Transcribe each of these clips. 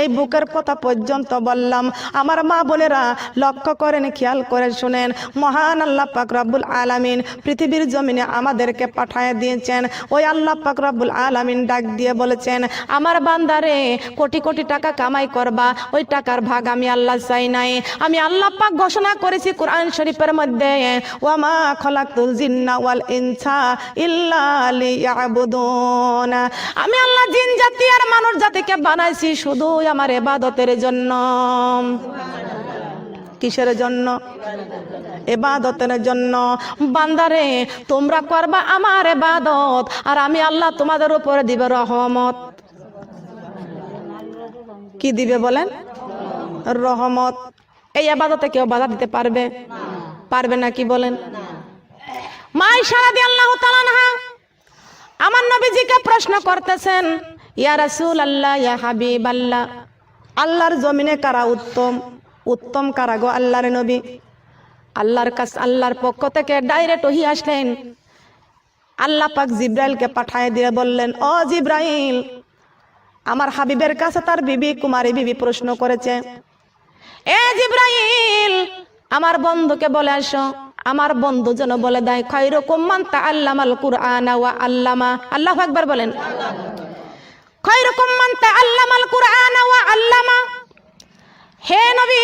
এই বুকের কথা পর্যন্ত বললাম। আমার মা বোনেরা লক্ষ্য করেন, খেয়াল করে শুনেন। মহান আল্লাহ পাক রব্বুল আলামিন পৃথিবীর জমিনে আমাদেরকে পাঠায় দিয়েছেন। ওই আল্লাহ পাক রব্বুল আলামিন ডাক দিয়ে বলেছেন, আমার বান্দারে, কোটি কোটি টাকা কামাই করবা। ওই টাকার ভাগ আমি আল্লাহ চাই নাই। আমি আল্লাহ পাক ঘোষণা করেছি কোরআন শরীফের মধ্যে, ওয়ামা খলাকুল জিন্না ওয়াল ইনসা ইল্লা লিয়াবুদুন। আমি আল্লাহ জিন জাতি আর মানুষ জাতিকে বানাইছি। শুধু আমার এবাদতের জন্য। কিসের জন্য? এবাদতের জন্য। বান্দারে, তোমরা করবা আমার এবাদত, আর আমি আল্লাহ তোমাদের উপরে দিবে রহমত। কি দিবে বলেন? রহমত। এই আবাদতে কেউ বাধা দিতে পারবে? পারবে না কি বলেন? মাই সারা দিয়ে আল্লাহ আমার নবীজিকে প্রশ্ন করতেছেন ইয়া রাসূল আল্লাহ ইয়া হাবিব আল্লাহ আল্লাহর জমিনে কারা উত্তম? উত্তম কারা গো আল্লাহর নবী? আল্লাহর কাছ, আল্লাহর পক্ষ থেকে ডাইরেক্ট ওহি আসলেন। আল্লাহ পাক জিব্রাইলকে পাঠায় দিয়ে বললেন, ও জিব্রাইল, আমার হাবিবের কাছে তার বিবি, কুমারী বিবি প্রশ্ন করেছে। এ জিব্রাইল, আমার বন্ধুকে বলে আসো। আমার বন্ধু যেন বলে দেয় খৈরকুম মান তাআল্লামাল কুরআনা ওয়া আল্লামা। আল্লাহু আকবার বলেন। কুরআনা ওয়া আল্লামা। হে নবী,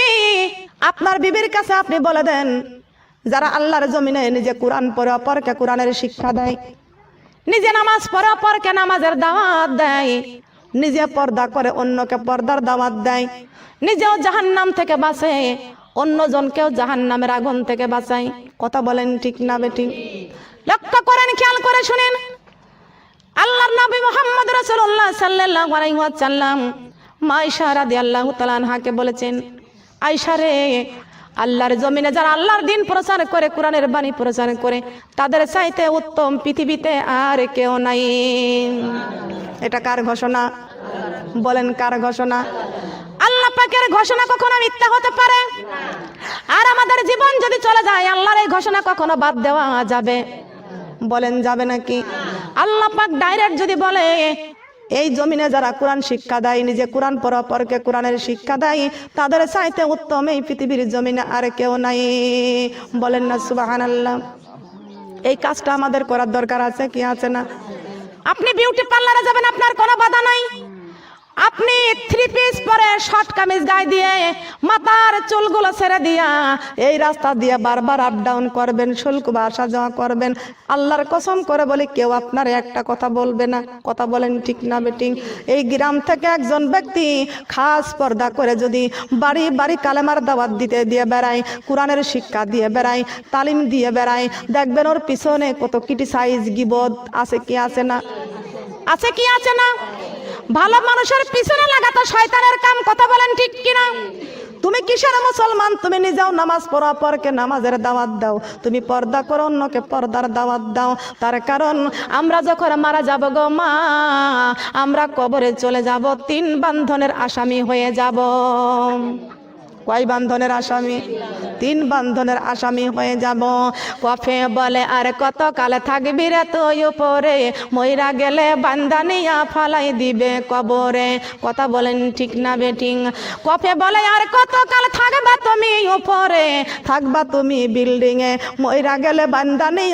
আপনার বিবির কাছে আপনি বলে দেন, যারা আল্লাহর জমিনে নিজে কোরআন পড়ে, অপরকে কোরআনের শিক্ষা দেয়, নিজে নামাজ পড়ে, অপরকে নামাজের দাওয়াত দেয়, নিজে পর্দা করে অন্যকে পর্দার দাওয়াত দেয়, নিজেও জাহান্নাম থেকে বাঁচে, অন্যজনকেও জাহান্নামের আগুন থেকে বাঁচায়। কথা বলেন ঠিক না বেটি? লক্ষ্য করেন, খেয়াল করে শুনেন। আল্লাহর রাসূলুল্লাহ সাল্লাল্লাহু আলাইহি ওয়াসাল্লাম মা আয়েশা রাদিয়াল্লাহু তাআলা আনহাকে বলেছেন, আয়েশা রে, আল্লাহর জমিনে যারা আল্লাহর দিন প্রচার করে, কোরআনের বাণী প্রচার করে, তাদের চাইতে উত্তম পৃথিবীতে আর কেউ নাই। এটা কার ঘোষণা? বলেন কার ঘোষণা? আল্লাহ পাকের ঘোষণা কখনো মিথ্যা হতে পারে? আর আমাদের জীবন যদি চলে যায়, আল্লাহর এই ঘোষণা কখনো বাদ দেওয়া যাবে? বলেন যাবে নাকি? আল্লাহ পাক ডাইরেক্ট যদি বলে এই জমিনে যারা কোরআন শিক্ষা দেয় নিজে কোরআন পর অপরকে কোরআনের শিক্ষা দেয় তাদের চাইতে উত্তম এই পৃথিবীর জমিনে আর কেউ নাই। বলেন না সুবাহান আল্লাহ এই কাজটা আমাদের করার দরকার আছে কি আছে না? আপনি বিউটি পার্লারে যাবেন আপনার কোনো বাধা নাই। আপনি থ্রি পিস পরে শর্ট কামিজ গায়ে দিয়ে মাথার চুলগুলো ছেড়ে দিয়া এই রাস্তা দিয়ে বারবার আপ ডাউন করবেন, শুল্ক বা আসা যাওয়া করবেন। আল্লাহর কসম করে বলে, কেউ আপনার একটা কথা বলবে না। কথা বলেন ঠিক না বেটিং। এই গ্রাম থেকে একজন ব্যক্তি খাস পর্দা করে যদি বাড়ি বাড়ি কালেমার দাওয়াত দিতে দিয়ে বেড়ায়, কোরআনের শিক্ষা দিয়ে বেড়ায়, তালিম দিয়ে বেড়ায়, দেখবেন ওর পিছনে কত ক্রিটিসাইজ গিবদ আছে কি আছে না? আছে কি আছে না? ভালো মানুষের পিছনে লাগাতো শয়তানের কাম, কথা বলেন ঠিক কিনা? তুমি কিসের মুসলমান? তুমি নিজেও নামাজ পড়া পরকে নামাজের দাওয়াত দাও। তুমি পর্দা করো, অন্যকে পর্দার দাওয়াত দাও। তার কারণ, আমরা যখন মারা যাব গো মা, আমরা কবরে চলে যাব, তিন বান্ধনের আসামি হয়ে যাব। কয় বান্ধনের আসামি? তিন বান্ধনের আসামি হয়ে যাব। কফে বলে, আর কত কালে থাকবি রে তুই উপরে? মইরা গেলে বান্দানিয়া ফালাই দিবে কবরে। কথা বলেন ঠিক না বেটিং। কফে বলে, আর কত কাল থাকবা তুমি উপরে? থাকবা তুমি বিল্ডিং এ মইরা গেলে বান্দানি